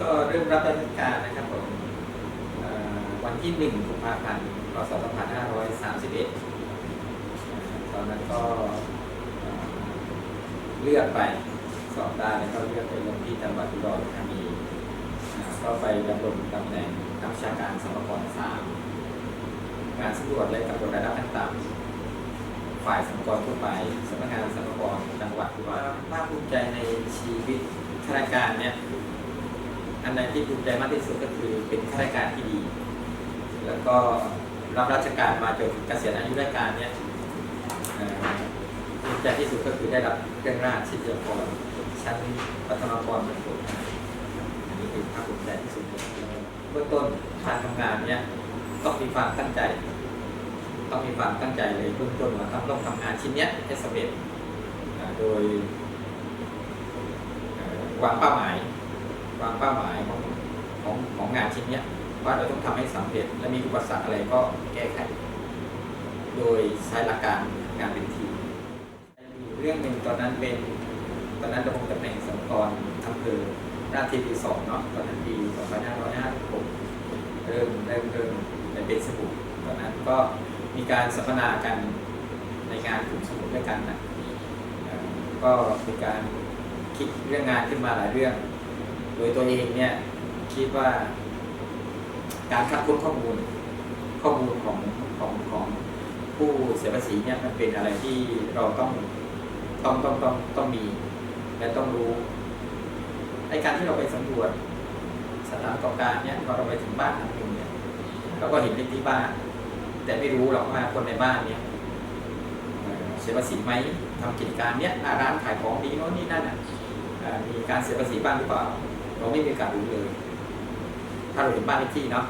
ก็เริ่มรับราชการนะครับผมวันที่หนึ่งกุมภาพันธ์พศ2531 ตอนนั้นก็เลือกไปสอบได้แล้วก็เลือกไปลงที่จังหวัดอุดรธานีก็ไปดำรงตำแหน่งนักวิชาการสมรกรสามงานสำรวจและกำหนดรายรับขั้นต่ำฝ่ายสมรกรทั่วไปสำนักงานสมรกรจังหวัดอุดรภาคภูมิใจในชีวิตข้าราชการเนี่ย อันใดที่ภูมิใจมากที่สุดก็คือเป็นข้าราชการที่ดี แล้วก็รับราชการมาจนเกษียณอายุราชการเนี่ยภูมิใจที่สุดก็คือได้รับเครื่องราชชิจพรชั้นปัทมพรเป็นต้นอันนี้คือภาคภูมิใจที่สุดเลยเบื้องต้นการทำงานเนี่ยต้องมีความตั้งใจ ต้องมีความตั้งใจเลยเบื้องต้นว่าต้องต้องทำงานชิ้นเนี้ยให้สำเร็จโดยเอ่อวางเป้าหมาย วางเป้าหมายของของของงานชิ้นนี้ว่าเราต้องทำให้สำเร็จและมีอุปสรรคอะไรก็แก้ไข โดยใช้หลักการงานเป็นทีมเรื่องหนึ่งตอนนั้นเป็นตอนนั้นดำรงตำแหน่งสมกรอำเภอราชทีปีสองเนาะตอนนั้นปี2556เริ่มเริ่มเริ่มเป็นสมุดตอนนั้นก็มีการสัมมนากันในงานกลุ่มสมุดด้วยกันนะเอ่อก็มีการคิดเรื่องงานขึ้นมาหลายเรื่อง โดยตัวเองเนี่ยคิดว่าการคัดค้นข้อมูลข้อมูลของของของผู้เสียภาษีเนี่ยมันเป็นอะไรที่เราต้องต้องต้องต้องต้องมี และต้องรู้ไอการที่เราไปสำรวจสถานประกอบการเนี่ยพอเราไปถึงบ้านหลังหนึ่งเนี่ยเราก็เห็นเลขที่บ้าน แต่ไม่รู้หรอกว่าคนในบ้านเนี่ยเสียภาษีไหมทำกิจการเนี่ยร้านขายของดีโน่นนี่นั่นอะมีการเสียภาษีบ้างหรือเปล่า เราไม่มีการรู้เลย ถ้าเราเห็นบ้านเลขที่เนาะ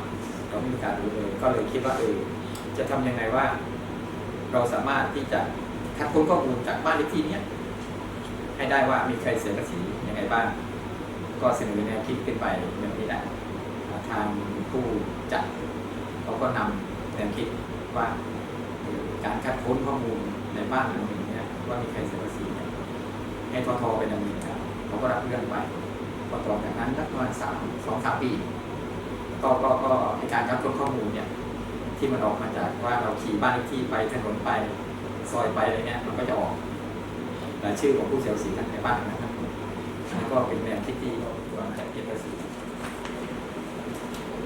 เราไม่มีการรู้เลย ก็เลยคิดว่าเออจะทำยังไงว่า เราสามารถที่จะคัดค้นข้อมูลจากบ้านเลขที่เนี้ยให้ได้ว่ามีใครเสียภาษียังไงบ้าง ก็เสนอแนวคิดขึ้นไปแบบนี้แหละทางผู้จัดเขาก็นำแนวคิดว่าการคัดค้นข้อมูลในบ้านหลังหนึ่งเนี่ยว่ามีใครเสียภาษีเนี่ยให้ทอทอไปดำเนินการเขาก็รับเรื่องไป พอต่อจากนั้นสักประมาณสามสองสามปี ก็ก็ก็ในการรับค้นข้อมูลเนี่ยที่มันออกมาจากว่าเราขี่บ้านเลขที่ไปถนนไปซอยไปอะไรเงี้ยมันก็จะออกรายชื่อของผู้เสียภาษีทั้งในบ้านนะครับนั่นก็เป็นแนวคิดที่วางจัดเก็บภาษี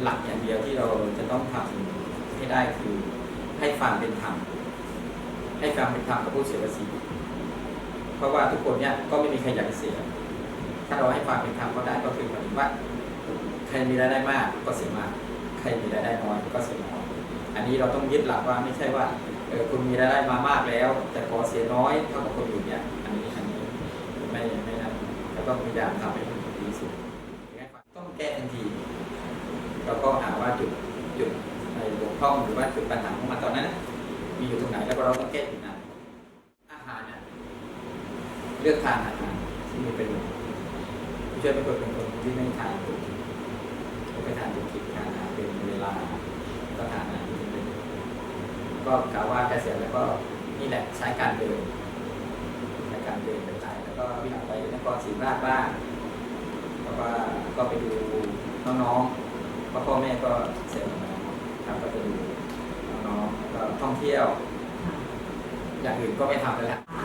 หลักอย่างเดียวที่เราจะต้องทำให้ได้คือให้ความเป็นธรรมให้ความเป็นธรรมกับผู้เสียภาษี เพราะว่าทุกคนเนี่ยก็ไม่มีใครอยากเสีย ถ้าเราให้ความเป็นธรรมก็ได้ก็คือหมายถึงว่า ใครมีรายได้มากก็เสียมาก ใครมีรายได้น้อยก็เสียน้อย อันนี้เราต้องยึดหลักว่าไม่ใช่ว่าเออคุณมีรายได้มามากแล้ว แต่พอเสียน้อยเท่ากับคนอื่นเนี่ยอันนี้อันนี้ไม่ไม่นั่นก็ต้องพยายามทำให้มันดีสุดต้องแก้ทันทีเราก็หาว่าจุดจุดในบกพร่องหรือว่าจุดปัญหาของมันตอนนั้น มีอยู่ตรงไหนแล้วก็เราต้องแก้จุดนั้นอาหารเนี่ยเลือกทานอาหารที่มีประโยชน์ ช่วยเป็นคนเป็นคนที่ไม่ทานตุกไม่ทานตุกกินทานอาหารเป็นเวลาก็ทานอาหารที่เป็นประโยชน์ก็กล่าวว่าเกษียณแล้วก็นี่แหละใช้การเดินใช้การเดินไปไายแล้วก็วิ่งไปนครศรีธรรมราชบ้างเพราะว่าก็ไปดูน้องๆพราพ่อแม่ก็เสียแล้วครับก็ไปดูน้องๆแล้วก็ท่องเที่ยว อย่างอื่นก็ไม่ทำแล้วแหละค่ะ